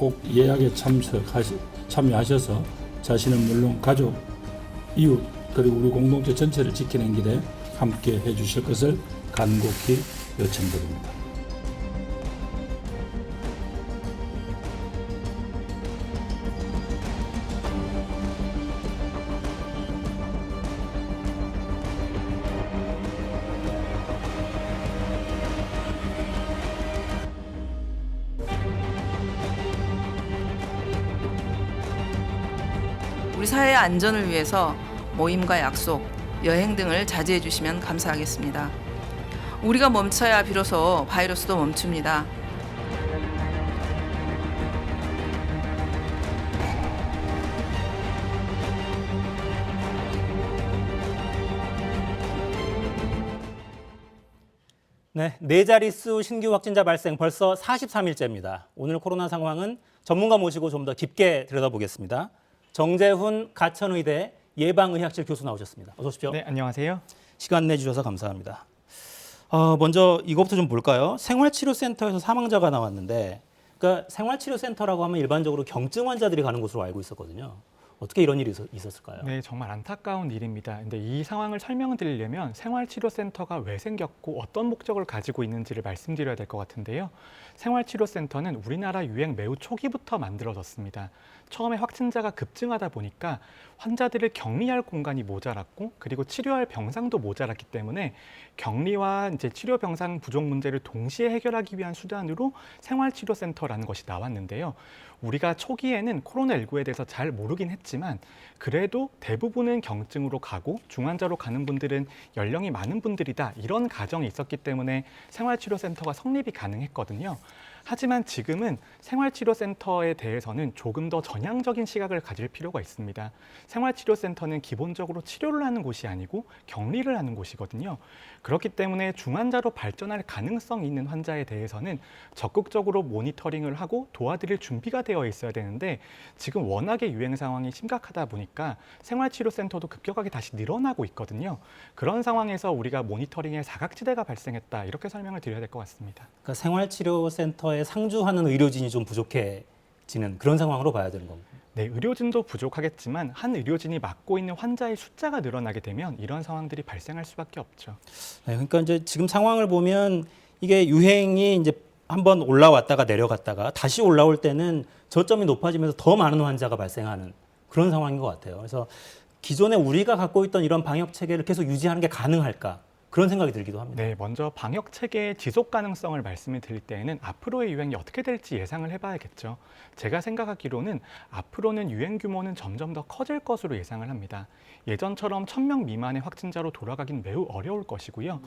꼭 예약에 참석하시, 참여하셔서 자신은 물론 가족, 이웃 그리고 우리 공동체 전체를 지키는 길에 함께 해주실 것을 간곡히 요청드립니다. 사회의 안전을 위해서 모임과 약속, 여행 등을 자제해 주시면 감사하겠습니다. 우리가 멈춰야 비로소 바이러스도 멈춥니다. 네, 네 자릿수 신규 확진자 발생 벌써 43일째입니다. 오늘 코로나 상황은 전문가 모시고 좀 더 깊게 들여다보겠습니다. 정재훈 가천의대 예방의학실 교수 나오셨습니다. 어서 오십시오. 네, 안녕하세요. 시간 내주셔서 감사합니다. 어, 먼저 이것부터 좀 볼까요? 생활치료센터에서 사망자가 나왔는데, 그러니까 생활치료센터라고 하면 일반적으로 경증 환자들이 가는 곳으로 알고 있었거든요. 어떻게 이런 일이 있었- 있었을까요? 네, 정말 안타까운 일입니다. 근데 이 상황을 설명을 드리려면 생활치료센터가 왜 생겼고 어떤 목적을 가지고 있는지를 말씀드려야 될 것 같은데요. 생활치료센터는 우리나라 유행 매우 초기부터 만들어졌습니다. 처음에 확진자가 급증하다 보니까 환자들을 격리할 공간이 모자랐고 그리고 치료할 병상도 모자랐기 때문에 격리와 이제 치료 병상 부족 문제를 동시에 해결하기 위한 수단으로 생활치료센터라는 것이 나왔는데요. 우리가 초기에는 코로나19에 대해서 잘 모르긴 했지만 그래도 대부분은 경증으로 가고 중환자로 가는 분들은 연령이 많은 분들이다 이런 가정이 있었기 때문에 생활치료센터가 성립이 가능했거든요. 하지만 지금은 생활치료센터에 대해서는 조금 더 전향적인 시각을 가질 필요가 있습니다. 생활치료센터는 기본적으로 치료를 하는 곳이 아니고 격리를 하는 곳이거든요. 그렇기 때문에 중환자로 발전할 가능성이 있는 환자에 대해서는 적극적으로 모니터링을 하고 도와드릴 준비가 되어 있어야 되는데 지금 워낙에 유행 상황이 심각하다 보니까 생활치료센터도 급격하게 다시 늘어나고 있거든요. 그런 상황에서 우리가 모니터링에 사각지대가 발생했다 이렇게 설명을 드려야 될 것 같습니다. 그러니까 생활치료센터 에 상주하는 의료진이 좀 부족해지는 그런 상황으로 봐야 되는 겁니다. 네, 의료진도 부족하겠지만 한 의료진이 맡고 있는 환자의 숫자가 늘어나게 되면 이런 상황들이 발생할 수밖에 없죠. 네, 그러니까 이제 지금 상황을 보면 이게 유행이 이제 한번 올라왔다가 내려갔다가 다시 올라올 때는 저점이 높아지면서 더 많은 환자가 발생하는 그런 상황인 것 같아요. 그래서 기존에 우리가 갖고 있던 이런 방역 체계를 계속 유지하는 게 가능할까 그런 생각이 들기도 합니다. 네, 먼저 방역 체계의 지속 가능성을 말씀을 드릴 때에는 앞으로의 유행이 어떻게 될지 예상을 해봐야겠죠. 제가 생각하기로는 앞으로는 유행 규모는 점점 더 커질 것으로 예상을 합니다. 예전처럼 1000명 미만의 확진자로 돌아가긴 매우 어려울 것이고요.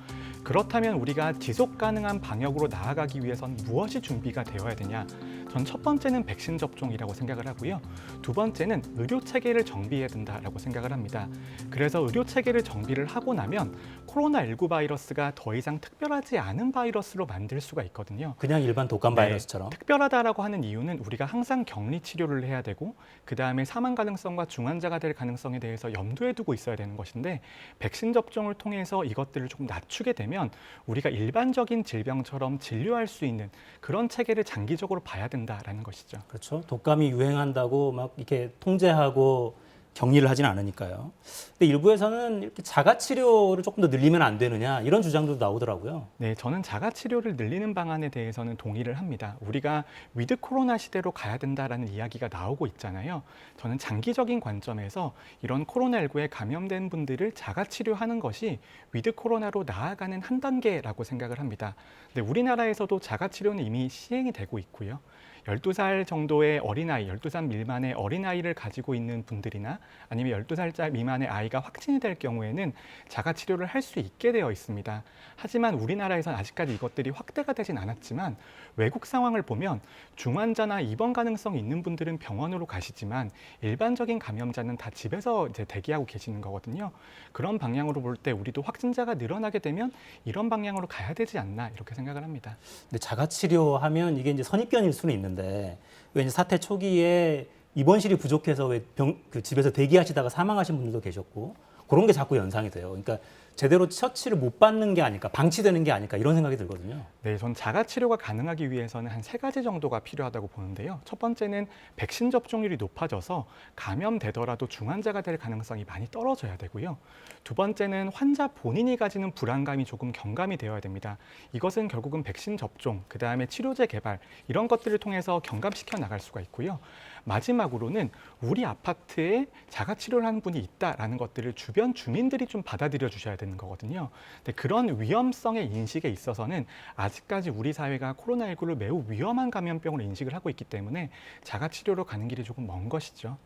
그렇다면 우리가 지속 가능한 방역으로 나아가기 위해선 무엇이 준비가 되어야 되냐? 전 첫 번째는 백신 접종이라고 생각을 하고요. 두 번째는 의료 체계를 정비해야 된다라고 생각을 합니다. 그래서 의료 체계를 정비를 하고 나면 코로나19 바이러스가 더 이상 특별하지 않은 바이러스로 만들 수가 있거든요. 그냥 일반 독감 네, 바이러스처럼. 특별하다라고 하는 이유는 우리가 항상 격리 치료를 해야 되고 그 다음에 사망 가능성과 중환자가 될 가능성에 대해서 염두에 두고 있어야 되는 것인데 백신 접종을 통해서 이것들을 조금 낮추게 되면 우리가 일반적인 질병처럼 진료할 수 있는 그런 체계를 장기적으로 봐야 된다라는 것이죠. 그렇죠. 독감이 유행한다고 막 이렇게 통제하고 격리를 하진 않으니까요. 근데 일부에서는 이렇게 자가 치료를 조금 더 늘리면 안 되느냐 이런 주장도 나오더라고요. 네, 저는 자가 치료를 늘리는 방안에 대해서는 동의를 합니다. 우리가 위드 코로나 시대로 가야 된다라는 이야기가 나오고 있잖아요. 저는 장기적인 관점에서 이런 코로나19에 감염된 분들을 자가 치료하는 것이 위드 코로나로 나아가는 한 단계라고 생각을 합니다. 근데 우리나라에서도 자가 치료는 이미 시행이 되고 있고요. 12살 정도의 어린아이, 12살 미만의 어린아이를 가지고 있는 분들이나 아니면 12살짜 미만의 아이가 확진이 될 경우에는 자가 치료를 할 수 있게 되어 있습니다. 하지만 우리나라에서는 아직까지 이것들이 확대가 되진 않았지만 외국 상황을 보면 중환자나 입원 가능성이 있는 분들은 병원으로 가시지만 일반적인 감염자는 다 집에서 이제 대기하고 계시는 거거든요. 그런 방향으로 볼 때 우리도 확진자가 늘어나게 되면 이런 방향으로 가야 되지 않나 이렇게 생각을 합니다. 근데 자가 치료하면 이게 이제 선입견일 수는 있는데 왜 이제 사태 초기에 입원실이 부족해서 왜 병, 그 집에서 대기하시다가 사망하신 분들도 계셨고 그런 게 자꾸 연상이 돼요. 그러니까 제대로 처치를 못 받는 게 아닐까, 방치되는 게 아닐까 이런 생각이 들거든요. 네, 전 자가 치료가 가능하기 위해서는 한 세 가지 정도가 필요하다고 보는데요. 첫 번째는 백신 접종률이 높아져서 감염되더라도 중환자가 될 가능성이 많이 떨어져야 되고요. 두 번째는 환자 본인이 가지는 불안감이 조금 경감이 되어야 됩니다. 이것은 결국은 백신 접종, 그 다음에 치료제 개발 이런 것들을 통해서 경감시켜 나갈 수가 있고요. 마지막으로는 우리 아파트에 자가 치료를 하는 분이 있다라는 것들을 주변 주민들이 좀 받아들여 주셔야 되는 거거든요. 근데 그런 위험성의 인식에 있어서는 아직까지 우리 사회가 코로나19를 매우 위험한 감염병으로 인식을 하고 있기 때문에 자가 치료로 가는 길이 조금 먼 것이죠.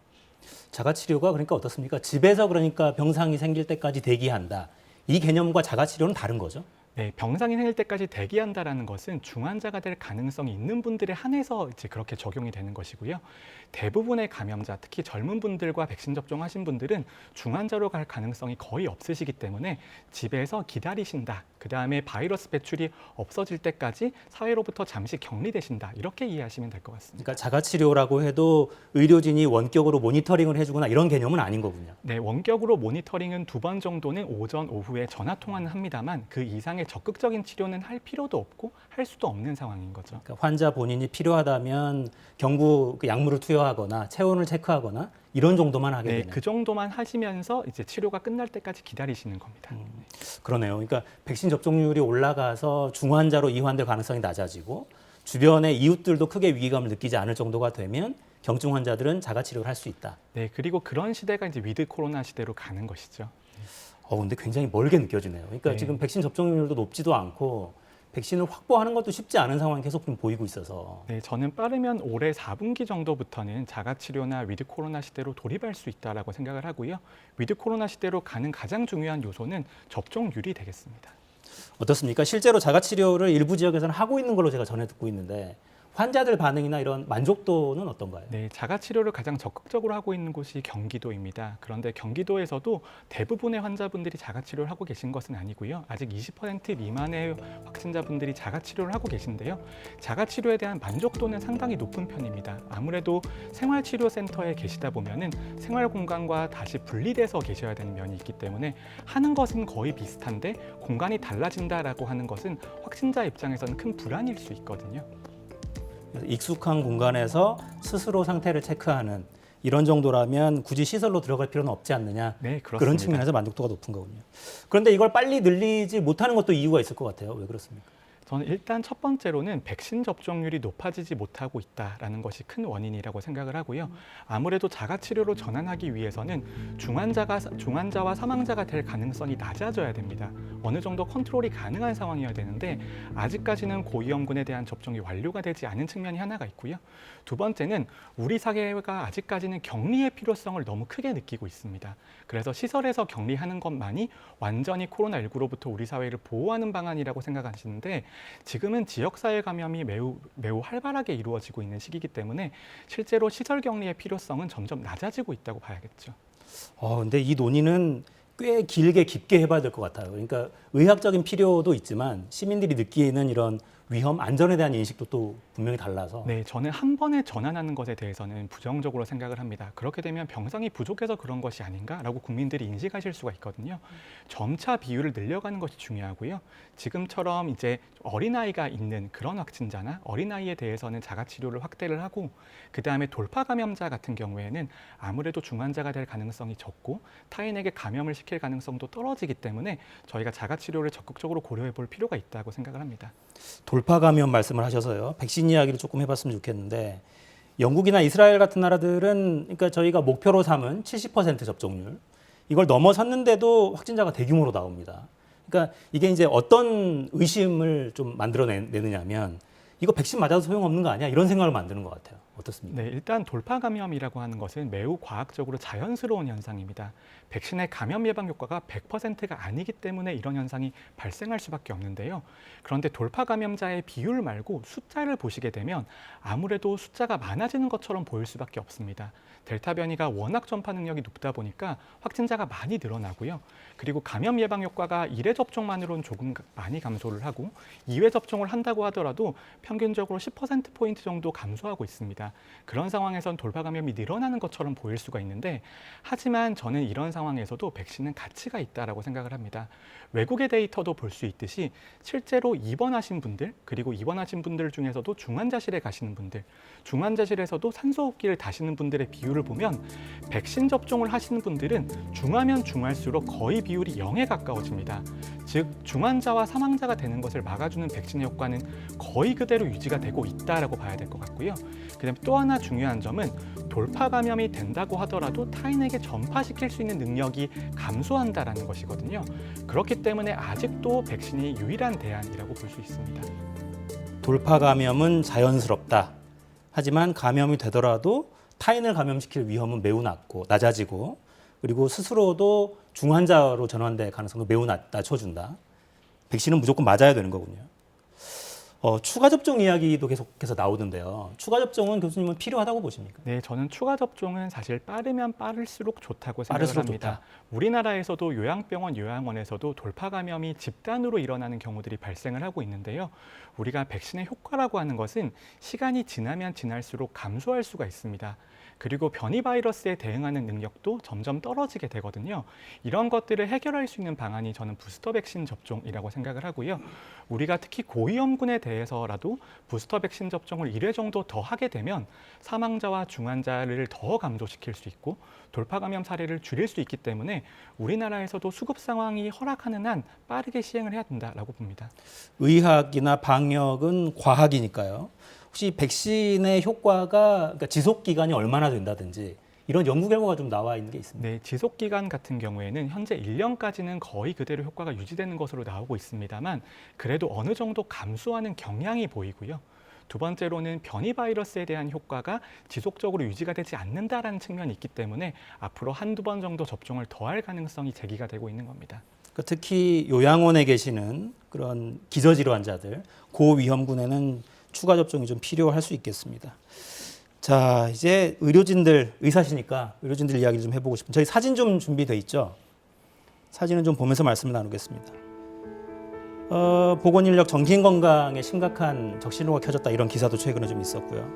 자가 치료가 그러니까 어떻습니까? 집에서 그러니까 병상이 생길 때까지 대기한다. 이 개념과 자가 치료는 다른 거죠. 네, 병상이 생길 때까지 대기한다라는 것은 중환자가 될 가능성이 있는 분들에 한해서 이제 그렇게 적용이 되는 것이고요. 대부분의 감염자, 특히 젊은 분들과 백신 접종하신 분들은 중환자로 갈 가능성이 거의 없으시기 때문에 집에서 기다리신다. 그 다음에 바이러스 배출이 없어질 때까지 사회로부터 잠시 격리되신다. 이렇게 이해하시면 될 것 같습니다. 그러니까 자가 치료라고 해도 의료진이 원격으로 모니터링을 해주거나 이런 개념은 아닌 거군요. 네, 원격으로 모니터링은 두 번 정도는 오전, 오후에 전화 통화는 합니다만 그 이상의 적극적인 치료는 할 필요도 없고 할 수도 없는 상황인 거죠. 그러니까 환자 본인이 필요하다면 경구 그 약물을 투여하거나 체온을 체크하거나 이런 정도만 하게 네, 되는. 그 정도만 하시면서 이제 치료가 끝날 때까지 기다리시는 겁니다. 그러네요. 그러니까 백신 접종률이 올라가서 중환자로 이환될 가능성이 낮아지고 주변의 이웃들도 크게 위기감을 느끼지 않을 정도가 되면 경증 환자들은 자가 치료를 할 수 있다. 네, 그리고 그런 시대가 이제 위드 코로나 시대로 가는 것이죠. 어 근데 굉장히 멀게 느껴지네요. 그러니까 네. 지금 백신 접종률도 높지도 않고 백신을 확보하는 것도 쉽지 않은 상황이 계속 좀 보이고 있어서 네, 저는 빠르면 올해 4분기 정도부터는 자가 치료나 위드 코로나 시대로 돌입할 수 있다라고 생각을 하고요. 위드 코로나 시대로 가는 가장 중요한 요소는 접종률이 되겠습니다. 어떻습니까? 실제로 자가 치료를 일부 지역에서는 하고 있는 걸로 제가 전해 듣고 있는데 환자들 반응이나 이런 만족도는 어떤가요? 네, 자가 치료를 가장 적극적으로 하고 있는 곳이 경기도입니다. 그런데 경기도에서도 대부분의 환자분들이 자가 치료를 하고 계신 것은 아니고요. 아직 20% 미만의 확진자분들이 자가 치료를 하고 계신데요. 자가 치료에 대한 만족도는 상당히 높은 편입니다. 아무래도 생활 치료 센터에 계시다 보면은 생활 공간과 다시 분리돼서 계셔야 되는 면이 있기 때문에 하는 것은 거의 비슷한데 공간이 달라진다라고 하는 것은 확진자 입장에서는 큰 불안일 수 있거든요. 익숙한 공간에서 스스로 상태를 체크하는 이런 정도라면 굳이 시설로 들어갈 필요는 없지 않느냐. 네, 그렇습니다. 그런 측면에서 만족도가 높은 거군요. 그런데 이걸 빨리 늘리지 못하는 것도 이유가 있을 것 같아요. 왜 그렇습니까? 저는 일단 첫 번째로는 백신 접종률이 높아지지 못하고 있다라는 것이 큰 원인이라고 생각을 하고요. 아무래도 자가 치료로 전환하기 위해서는 중환자가 중환자와 사망자가 될 가능성이 낮아져야 됩니다. 어느 정도 컨트롤이 가능한 상황이어야 되는데 아직까지는 고위험군에 대한 접종이 완료가 되지 않은 측면이 하나가 있고요. 두 번째는 우리 사회가 아직까지는 격리의 필요성을 너무 크게 느끼고 있습니다. 그래서 시설에서 격리하는 것만이 완전히 코로나19로부터 우리 사회를 보호하는 방안이라고 생각하시는데 지금은 지역사회 감염이 매우 매우 활발하게 이루어지고 있는 시기이기 때문에 실제로 시설 격리의 필요성은 점점 낮아지고 있다고 봐야겠죠. 어, 근데 이 논의는 꽤 길게 깊게 해봐야 될 것 같아요. 그러니까 의학적인 필요도 있지만 시민들이 느끼는 이런 위험, 안전에 대한 인식도 또 분명히 달라서 네, 저는 한 번에 전환하는 것에 대해서는 부정적으로 생각을 합니다. 그렇게 되면 병상이 부족해서 그런 것이 아닌가라고 국민들이 인식하실 수가 있거든요. 점차 비율을 늘려가는 것이 중요하고요. 지금처럼 이제 어린아이가 있는 그런 확진자나 어린아이에 대해서는 자가치료를 확대를 하고 그 다음에 돌파 감염자 같은 경우에는 아무래도 중환자가 될 가능성이 적고 타인에게 감염을 시킬 가능성도 떨어지기 때문에 저희가 자가치료를 적극적으로 고려해 볼 필요가 있다고 생각을 합니다. 돌파 감염 말씀을 하셔서요. 백신 이야기를 조금 해봤으면 좋겠는데 영국이나 이스라엘 같은 나라들은 그러니까 저희가 목표로 삼은 70% 접종률 이걸 넘어섰는데도 확진자가 대규모로 나옵니다. 그러니까 이게 이제 어떤 의심을 좀 만들어내느냐면 이거 백신 맞아도 소용없는 거 아니야? 이런 생각을 만드는 것 같아요. 어떻습니까? 네, 일단 돌파 감염이라고 하는 것은 매우 과학적으로 자연스러운 현상입니다. 백신의 감염 예방 효과가 100%가 아니기 때문에 이런 현상이 발생할 수밖에 없는데요. 그런데 돌파 감염자의 비율 말고 숫자를 보시게 되면 아무래도 숫자가 많아지는 것처럼 보일 수밖에 없습니다. 델타 변이가 워낙 전파 능력이 높다 보니까 확진자가 많이 늘어나고요. 그리고 감염 예방 효과가 1회 접종만으로는 조금 많이 감소를 하고 2회 접종을 한다고 하더라도 평균적으로 10%포인트 정도 감소하고 있습니다. 있습니다. 그런 상황에선 돌파 감염이 늘어나는 것처럼 보일 수가 있는데 하지만 저는 이런 상황에서도 백신은 가치가 있다라고 생각을 합니다. 외국의 데이터도 볼 수 있듯이 실제로 입원하신 분들 그리고 입원하신 분들 중에서도 중환자실에 가시는 분들 중환자실에서도 산소호흡기를 다시는 분들의 비율을 보면 백신 접종을 하시는 분들은 중하면 중할수록 거의 비율이 0에 가까워집니다. 즉 중환자와 사망자가 되는 것을 막아주는 백신의 효과는 거의 그대로 유지가 되고 있다라고 봐야 될 것 같고요. 그다음에 또 하나 중요한 점은 돌파 감염이 된다고 하더라도 타인에게 전파시킬 수 있는 능력이 감소한다라는 것이거든요. 그렇기 때문에 아직도 백신이 유일한 대안이라고 볼 수 있습니다. 돌파 감염은 자연스럽다. 하지만 감염이 되더라도 타인을 감염시킬 위험은 매우 낮고 낮아지고 그리고 스스로도 중환자로 전환될 가능성도 매우 낮, 낮춰준다. 백신은 무조건 맞아야 되는 거군요. 어, 추가 접종 이야기도 계속해서 나오던데요. 추가 접종은 교수님은 필요하다고 보십니까? 네, 저는 추가 접종은 사실 빠르면 빠를수록 좋다고 생각을 빠를수록 합니다. 우리나라에서도 요양병원, 요양원에서도 돌파 감염이 집단으로 일어나는 경우들이 발생을 하고 있는데요. 우리가 백신의 효과라고 하는 것은 시간이 지나면 지날수록 감소할 수가 있습니다. 그리고 변이 바이러스에 대응하는 능력도 점점 떨어지게 되거든요. 이런 것들을 해결할 수 있는 방안이 저는 부스터 백신 접종이라고 생각을 하고요. 우리가 특히 고위험군에 대해서라도 부스터 백신 접종을 1회 정도 더 하게 되면 사망자와 중환자를 더 감소시킬 수 있고 돌파 감염 사례를 줄일 수 있기 때문에 우리나라에서도 수급 상황이 허락하는 한 빠르게 시행을 해야 된다라고 봅니다. 의학이나 방역은 과학이니까요. 혹시 백신의 효과가 그러니까 지속 기간이 얼마나 된다든지 이런 연구 결과가 좀 나와 있는 게 있습니다. 네, 지속 기간 같은 경우에는 현재 1년까지는 거의 그대로 효과가 유지되는 것으로 나오고 있습니다만 그래도 어느 정도 감소하는 경향이 보이고요. 두 번째로는 변이 바이러스에 대한 효과가 지속적으로 유지가 되지 않는다라는 측면이 있기 때문에 앞으로 한두 번 정도 접종을 더할 가능성이 제기가 되고 있는 겁니다. 그러니까 특히 요양원에 계시는 그런 기저질환자들 고위험군에는 추가 접종이 좀 필요할 수 있겠습니다. 자 이제 의료진들 의사시니까 의료진들 이야기를 좀 해보고 싶은 저희 사진 좀 준비돼 있죠. 사진은 좀 보면서 말씀을 나누겠습니다. 어, 보건 인력 정신 건강에 심각한 적신호가 켜졌다 이런 기사도 최근에 좀 있었고요.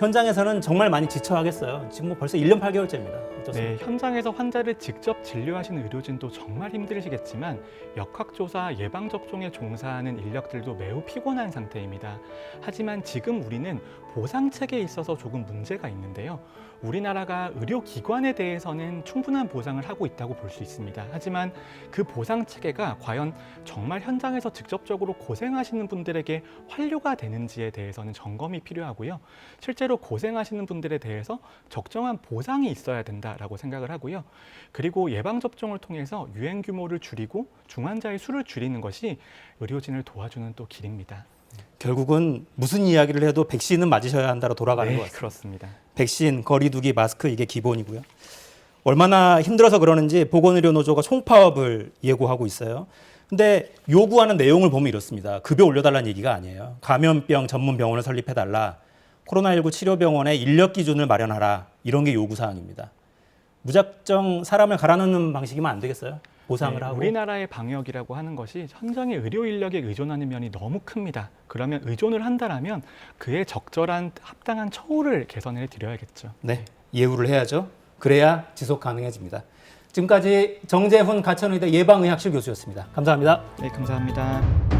현장에서는 정말 많이 지쳐 하겠어요. 지금 뭐 벌써 1년 8개월째입니다. 어떻습니까? 네, 현장에서 환자를 직접 진료하시는 의료진도 정말 힘드시겠지만 역학조사 예방접종에 종사하는 인력들도 매우 피곤한 상태입니다. 하지만 지금 우리는 보상책에 있어서 조금 문제가 있는데요. 우리나라가 의료기관에 대해서는 충분한 보상을 하고 있다고 볼 수 있습니다. 하지만 그 보상 체계가 과연 정말 현장에서 직접적으로 고생하시는 분들에게 환료가 되는지에 대해서는 점검이 필요하고요. 실제로 고생하시는 분들에 대해서 적정한 보상이 있어야 된다라고 생각을 하고요. 그리고 예방접종을 통해서 유행 규모를 줄이고 중환자의 수를 줄이는 것이 의료진을 도와주는 또 길입니다. 결국은 무슨 이야기를 해도 백신은 맞으셔야 한다로 돌아가는 네, 것 같습니다. 그렇습니다. 백신, 거리두기, 마스크 이게 기본이고요. 얼마나 힘들어서 그러는지 보건의료노조가 총파업을 예고하고 있어요. 근데 요구하는 내용을 보면 이렇습니다. 급여 올려달라는 얘기가 아니에요. 감염병 전문 병원을 설립해달라. 코로나19 치료병원의 인력 기준을 마련하라. 이런 게 요구 사항입니다. 무작정 사람을 갈아넣는 방식이면 안 되겠어요? 보상을 네, 하고. 우리나라의 방역이라고 하는 것이 현장의 의료 인력에 의존하는 면이 너무 큽니다. 그러면 의존을 한다라면 그에 적절한 합당한 처우를 개선해 드려야겠죠. 네, 예우를 해야죠. 그래야 지속 가능해집니다. 지금까지 정재훈 가천의대 예방의학실 교수였습니다. 감사합니다. 네, 감사합니다.